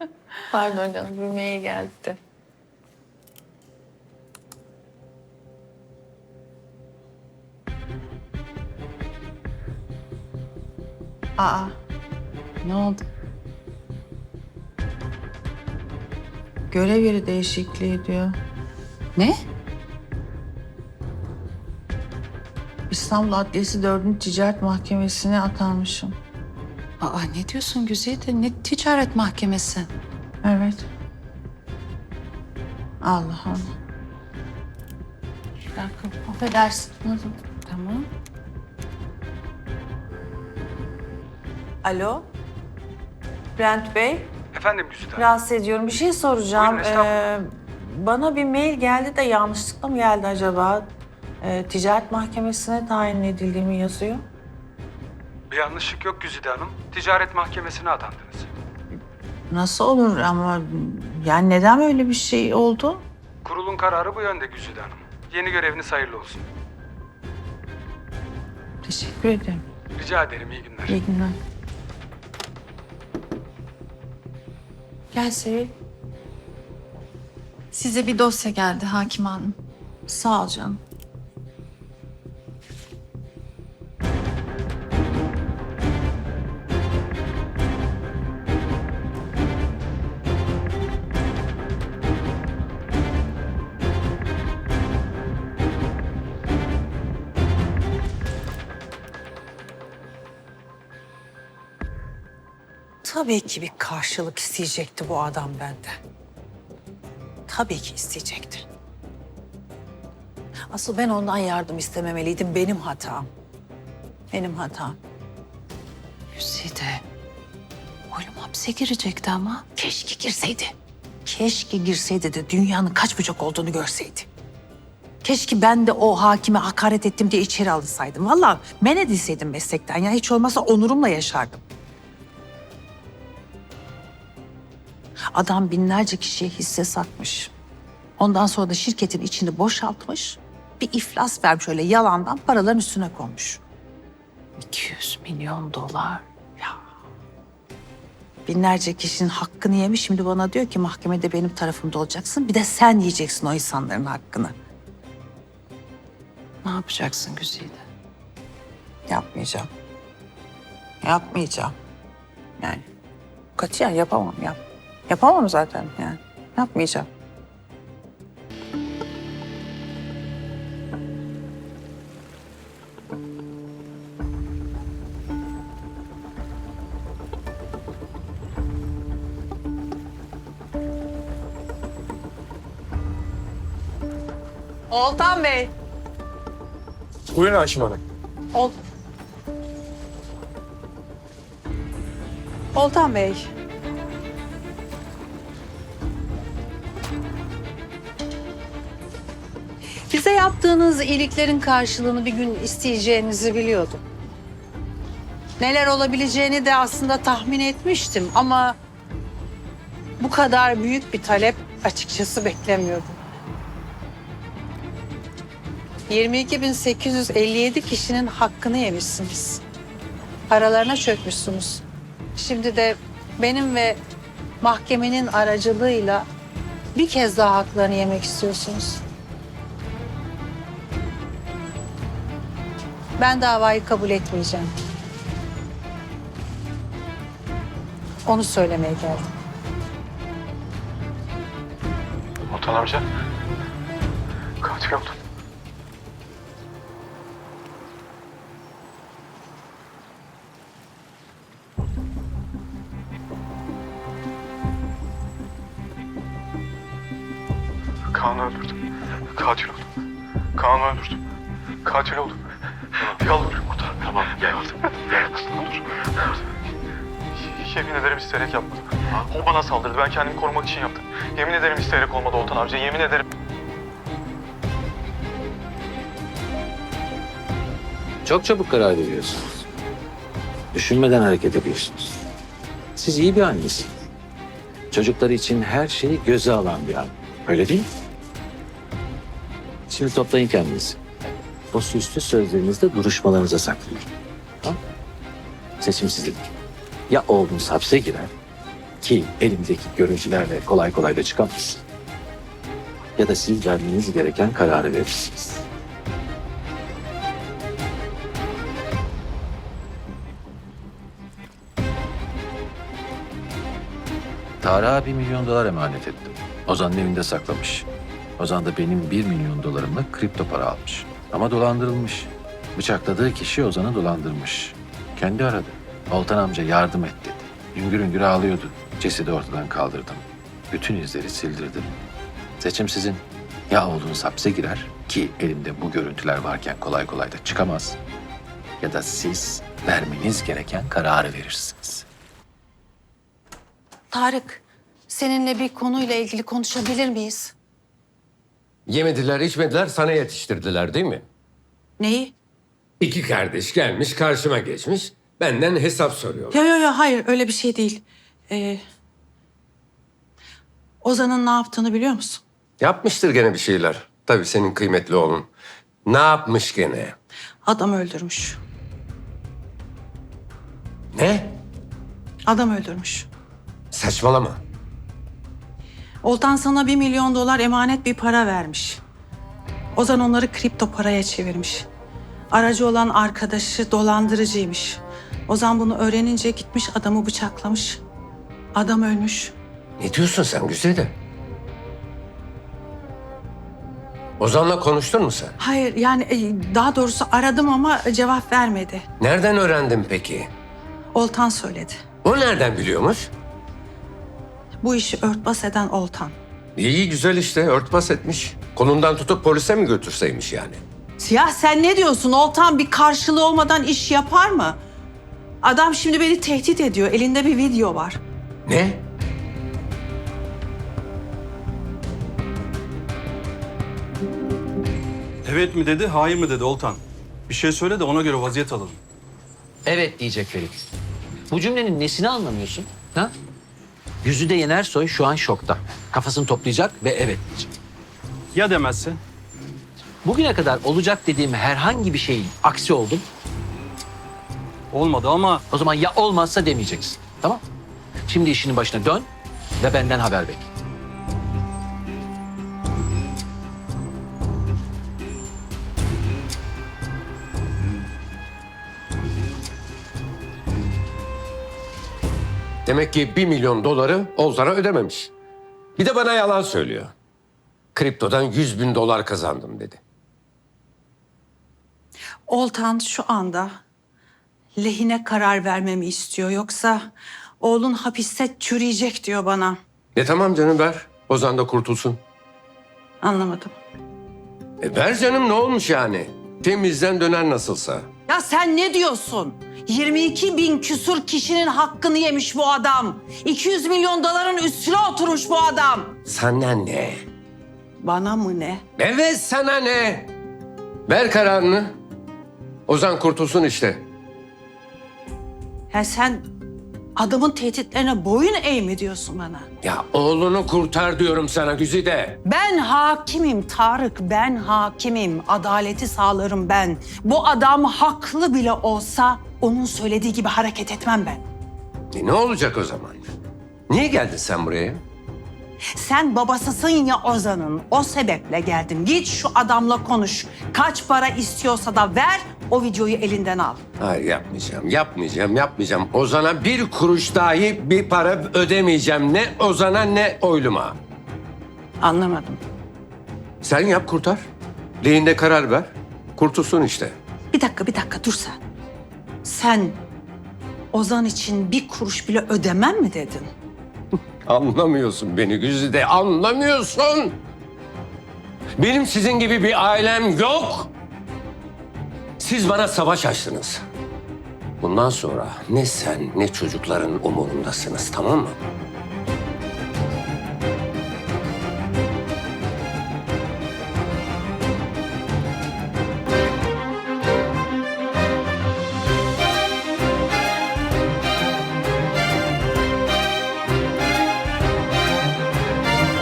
Pardon canım bir mail geldi. Aa, ne oldu? Görev yeri değişikliği diyor. Ne? İstanbul Adliyesi 4. Ticaret Mahkemesi'ne atanmışım. Aa ne diyorsun Güzide? Ne ticaret mahkemesi? Evet. Allah Allah. Bir dakika affedersin. Tamam. Alo. Bülent Bey, Efendim Güzide rahatsız ediyorum. Bir şey soracağım. Buyurun, estağfurullah. Ee, bana bir mail geldi de yanlışlıkla mı geldi acaba? Ee, ticaret mahkemesine tayin edildiğimi yazıyor. Bir yanlışlık yok Güzide Hanım. Ticaret mahkemesine atandınız. Nasıl olur ama yani neden öyle bir şey oldu? Kurulun kararı bu yönde Güzide Hanım. Yeni göreviniz hayırlı olsun. Teşekkür ederim. Rica ederim iyi günler. İyi günler. Gel Sevil. Size bir dosya geldi hakim hanım. Sağ ol canım. Tabii ki bir karşılık isteyecekti bu adam benden. Tabii ki isteyecekti. Asıl ben ondan yardım istememeliydim. Benim hatam. Benim hatam. Güzide. Oğlum hapse girecekti ama. Keşke girseydi. Keşke girseydi de dünyanın kaç bucak olduğunu görseydi. Keşke ben de o hakime hakaret ettim diye içeri alınsaydım. Vallahi men edilseydim meslekten ya. Hiç olmazsa onurumla yaşardım. Adam binlerce kişiye hisse satmış. Ondan sonra da şirketin içini boşaltmış. Bir iflas vermiş öyle yalandan paraların üstüne konmuş. 200 milyon dolar. Ya Binlerce kişinin hakkını yemiş. Şimdi bana diyor ki mahkemede benim tarafımda olacaksın. Bir de sen yiyeceksin o insanların hakkını. Ne yapacaksın Güzide? Yapmayacağım. Yapmayacağım. Yani katiyen yapamam. Yap. Yapamam zaten yani. Yapmayacağım. Oltan Bey. Buyurun Hakim Hanım. Ol... Oltan Bey. Bize yaptığınız iyiliklerin karşılığını bir gün isteyeceğinizi biliyordum. Neler olabileceğini de aslında tahmin etmiştim ama bu kadar büyük bir talep açıkçası beklemiyordum. 22.857 kişinin hakkını yemişsiniz. Paralarına çökmüşsünüz. Şimdi de benim ve mahkemenin aracılığıyla bir kez daha haklarını yemek istiyorsunuz. Ben davayı kabul etmeyeceğim. Onu söylemeye geldim. Otan amca. Katil oldun. Kaan'ı öldürdüm. Katil oldum. Kaan'ı öldürdüm. Katil oldum. Yalvarırım Otan. Tamam gel. Gel. Dur. Yemin ederim isteyerek yapmadım. O bana saldırdı. Ben kendimi korumak için yaptım. Yemin ederim isteyerek olmadı Oltan amca. Yemin ederim. Çok çabuk karar veriyorsunuz. Düşünmeden hareket ediyorsunuz. Siz iyi bir annesiniz. Çocukları için her şeyi göze alan bir anne. Öyle değil mi? Şimdi toplayın kendinizi. O süslü sözlerinizde duruşmalarınıza saklayın. Tamam? Seçim sizin. Ya oğlunuz hapse girer Ki elimdeki görüntülerle kolay kolay da çıkamaz. Ya da siz vermeniz gereken kararı verirsiniz. Tarık'a bir milyon dolar emanet ettim. Ozan'ın evinde saklamış. Ozan da benim bir milyon dolarımla kripto para almış. Ama dolandırılmış. Bıçakladığı kişi Ozan'ı dolandırmış. Kendi aradı. Oltan amca yardım et dedi. Üngür üngür ağlıyordu. Cesedi ortadan kaldırdım. Bütün izleri sildirdim. Seçim sizin. Ya oğlunuz hapse girer ki elimde bu görüntüler varken kolay kolay da çıkamaz. Ya da siz vermeniz gereken kararı verirsiniz. Tarık, seninle bir konuyla ilgili konuşabilir miyiz? Yemediler, içmediler, sana yetiştirdiler değil mi? Neyi? İki kardeş gelmiş, karşıma geçmiş, benden hesap soruyor. Yo yo yo hayır öyle bir şey değil. Ee, Ozan'ın ne yaptığını biliyor musun? Yapmıştır gene bir şeyler. Tabii senin kıymetli oğlun. Ne yapmış gene? Adam öldürmüş. Ne? Adam öldürmüş. Saçmalama. Oltan sana bir milyon dolar emanet bir para vermiş. Ozan onları kripto paraya çevirmiş. Aracı olan arkadaşı dolandırıcıymış. Ozan bunu öğrenince gitmiş adamı bıçaklamış. Adam ölmüş. Ne diyorsun sen Güzide? Ozan'la konuştun mu sen? Hayır yani e, daha doğrusu aradım ama cevap vermedi. Nereden öğrendin peki? Oltan söyledi. O nereden biliyormuş? Bu işi örtbas eden Oltan. İyi güzel işte, örtbas etmiş. Kolundan tutup polise mi götürseymiş yani? Siyah sen ne diyorsun? Oltan bir karşılığı olmadan iş yapar mı? Adam şimdi beni tehdit ediyor. Elinde bir video var. Ne? Evet mi dedi, hayır mı dedi Oltan? Bir şey söyle de ona göre vaziyet alalım. Evet diyecek Ferit. Bu cümlenin nesini anlamıyorsun? Ha? Yüzüde Yenersoy şu an şokta. Kafasını toplayacak ve evet diyecek. Ya demezse? Bugüne kadar olacak dediğim herhangi bir şeyin aksi oldu. mu? Olmadı ama O zaman ya olmazsa demeyeceksin. Tamam? Şimdi işinin başına dön ve benden haber bekle. Demek ki bir milyon doları Ozan'a ödememiş. Bir de bana yalan söylüyor. Kriptodan 100 bin dolar kazandım dedi. Oltan şu anda lehine karar vermemi istiyor. Yoksa oğlun hapiste çürüyecek diyor bana. E tamam canım ver. Ozan da kurtulsun. Anlamadım. E ver canım ne olmuş yani? Temizden döner nasılsa. Ya sen ne diyorsun? 22 bin küsur kişinin hakkını yemiş bu adam. 200 milyon doların üstüne oturmuş bu adam. Sana ne? Bana mı ne? Evet sana ne? Ver kararını. Ozan kurtulsun işte. Ya sen adamın tehditlerine boyun eğ mi diyorsun bana? Ya oğlunu kurtar diyorum sana Güzide. Ben hakimim Tarık, ben hakimim. Adaleti sağlarım ben. Bu adam haklı bile olsa onun söylediği gibi hareket etmem ben. E ne olacak o zaman? Niye geldin sen buraya? Sen babasısın ya Ozan'ın. O sebeple geldim. Git şu adamla konuş. Kaç para istiyorsa da ver, o videoyu elinden al. Hayır yapmayacağım, yapmayacağım, yapmayacağım. Ozan'a bir kuruş dahi bir para ödemeyeceğim. Ne Ozan'a ne oyluma. Anlamadım. Sen yap kurtar. Lehinde karar ver. Kurtulsun işte. Bir dakika, bir dakika dur sen. Sen Ozan için bir kuruş bile ödemem mi dedin? Anlamıyorsun beni Güzide, anlamıyorsun. Benim sizin gibi bir ailem yok. Siz bana savaş açtınız. Bundan sonra ne sen ne çocukların umurundasınız tamam mı?